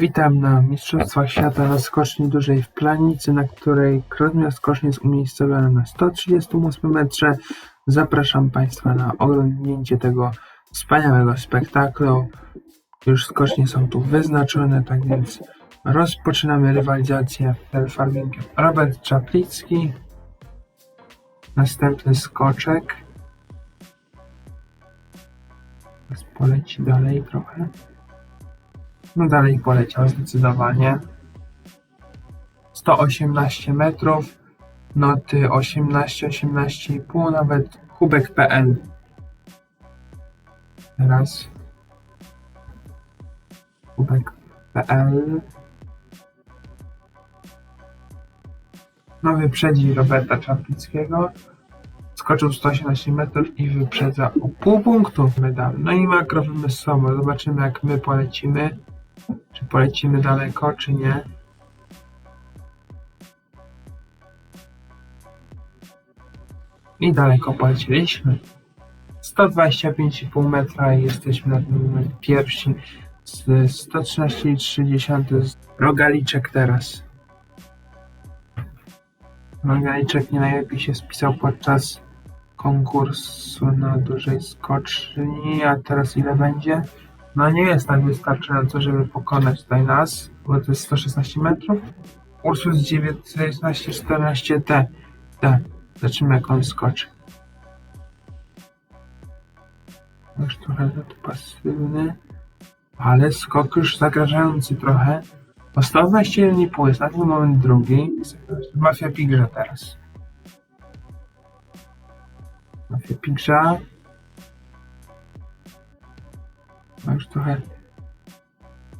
Witam na Mistrzostwach Świata na skoczni dużej w Planicy, na której krążna skoczni jest umiejscowiona na 138 metrze. Zapraszam Państwa na oglądnięcie tego wspaniałego spektaklu. Już skocznie są tu wyznaczone, tak więc rozpoczynamy rywalizację farmingiem. Robert Czaplicki, następny skoczek. Teraz poleci dalej trochę. No dalej poleciał zdecydowanie. 118 metrów, noty 18, 18,5, nawet kubek.pl. Teraz kubek.pl. No wyprzedzi Roberta Czaplickiego. Skoczył 118 metrów i wyprzedza o pół punktu medal. No i makro wymysłowo. Zobaczymy jak my polecimy. Czy polecimy daleko, czy nie? I daleko poleciliśmy. 125,5 metra i jesteśmy na tym pierwsi. Z 113,3 z Rogaliczek teraz. Rogaliczek nie najlepiej się spisał podczas konkursu na dużej skoczni, a teraz ile będzie? No nie jest tak wystarczająco, żeby pokonać tutaj nas, bo to jest 116 metrów. Ursus 1914 T. T. Zobaczymy jak on skoczy. Już trochę to pasywny. Ale skok już zagrażający trochę. Po 121,5 jest na ten moment drugi. Mafia Pigrza teraz. Mafia Pigrza. Już trochę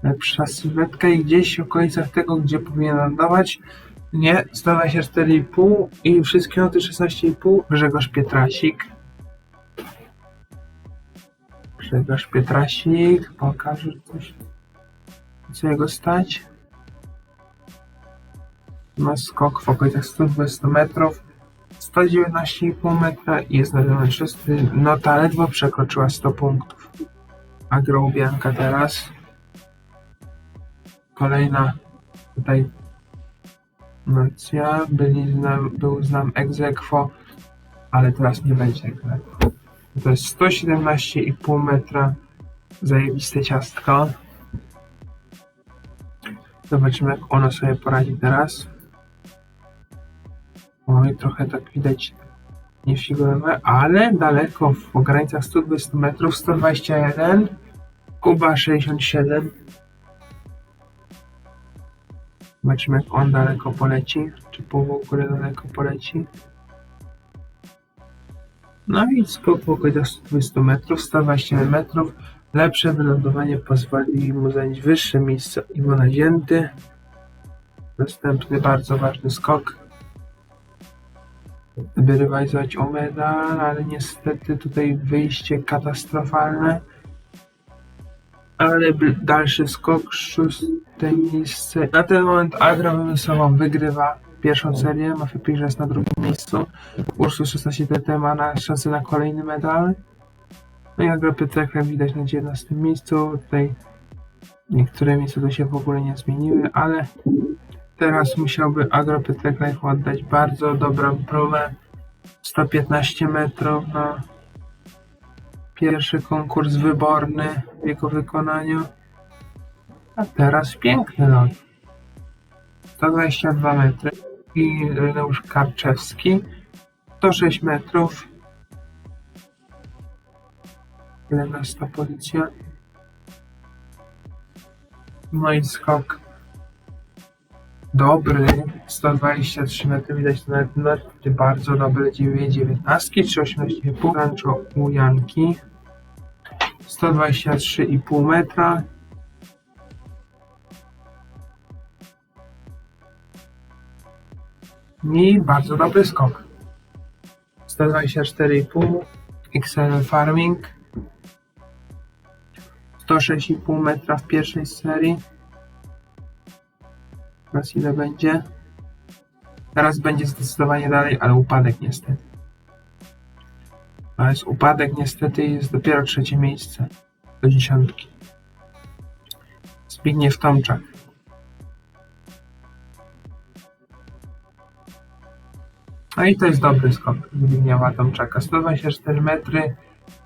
lepsza sylwetka i gdzieś w okolicach tego, gdzie powinien lądować. Nie, 124,5 i wszystkie noty 16,5. Grzegorz Pietrasik. Grzegorz Pietrasik, pokażę coś, co jego stać. Ma skok w okolicach 120 metrów. 119,5 metra i jest na tym szósty. Nota ledwo przekroczyła 100 punktów. Agrołubianka teraz. Kolejna tutaj nacja. Byli z nam, był z nam egzekwo, ale teraz nie będzie egzekwo. To jest 117,5 metra. Zajebiste ciastko. Zobaczymy jak ono sobie poradzi teraz. Oj, trochę tak widać niefigurowe, ale daleko w granicach 120 metrów, 121, Kuba 67. Zobaczymy jak on daleko poleci, czy po w ogóle daleko poleci. No i skok w okolicach 120 metrów, 120 metrów. Lepsze wylądowanie pozwoli mu zająć wyższe miejsce i mu nazięty. Następny bardzo ważny skok by rywalizować o medal, ale niestety tutaj wyjście katastrofalne. Ale dalszy skok, szóste miejsce. Na ten moment Agra Wymysłową wygrywa pierwszą serię, Mafia Pigrze jest na drugim miejscu. Ursus 16 TT ma na szansę na kolejny medal. No i Agra Piotrek jak widać na 19 miejscu. Tutaj niektóre miejsca to się w ogóle nie zmieniły, ale Teraz musiałby Agropytek Life oddać bardzo dobrą próbę. 115 metrów na pierwszy konkurs wyborny w jego wykonaniu. A teraz piękny lot. 122 metry i Reneusz Karczewski 106 metrów 11 pozycja no i skok dobry, 123 metry, widać to nawet na bardzo dobre 19 czy 18,5 rancho u Janki 123,5 metra. I bardzo dobry skok. 124,5 XL Farming. 106,5 metra w pierwszej serii Teraz ile będzie? Teraz będzie zdecydowanie dalej, ale upadek niestety. To jest upadek niestety jest dopiero trzecie miejsce do dziesiątki. Zbigniew Tomczak. No i to jest dobry skok Zbigniewa Tomczaka. 124 metry,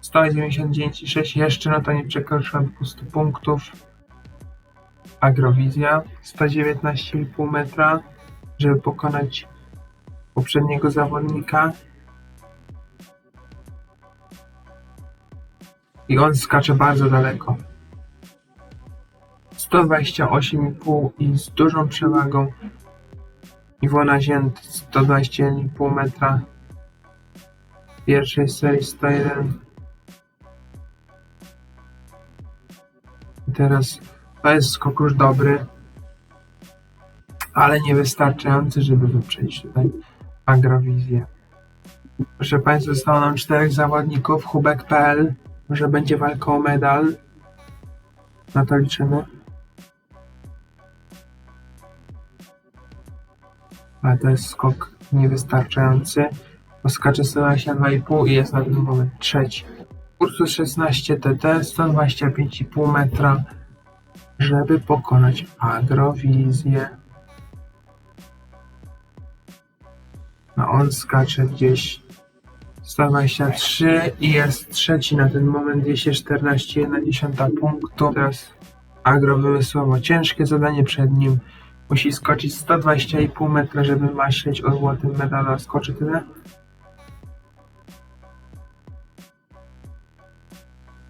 199,6 jeszcze, no to nie przekroczyłem 200 punktów. Agrowizja 119,5 metra, żeby pokonać poprzedniego zawodnika. I on skacze bardzo daleko. 128,5 i z dużą przewagą. Iwona Zięt 121,5 metra. W pierwszej serii 101. I teraz to jest już dobry, ale niewystarczający, żeby wyprzedzić tutaj agrowizję. Proszę Państwa, zostało nam czterech zawodników. Hubek.pl, że będzie walka o medal. Na to liczymy. Ale to jest skok niewystarczający. Bo skacze 122,5 i jest na ten moment trzeci. Ursus 16 TT, 125,5 metra, żeby pokonać agrowizję. No on skacze gdzieś 123 i jest trzeci na ten moment 214,1 punktu. Teraz Agro wymysłowo ciężkie zadanie przed nim. Musi skoczyć 120,5 metra, żeby myśleć o złotym medalu. Skoczy tyle?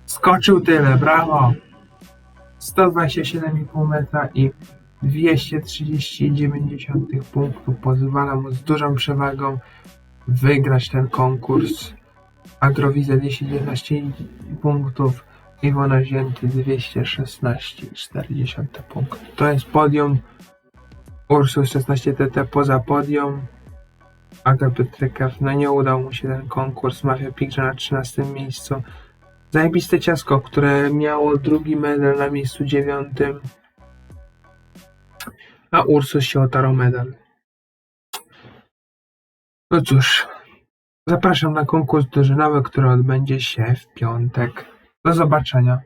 Skoczył tyle, brawo! 127,5 metra i 230,9 punktów pozwala mu z dużą przewagą wygrać ten konkurs. Agrowizja 211 punktów, Iwona Zięty 216,4 punktów. To jest podium. Ursus 16 TT poza podium. Aga Petrykaw, no nie udał mu się ten konkurs. Mafia Picture na 13 miejscu. Zajebiste ciasko, które miało drugi medal na miejscu dziewiątym. A Ursus się otarł medal. No cóż, zapraszam na konkurs drużynowy, który odbędzie się w piątek. Do zobaczenia.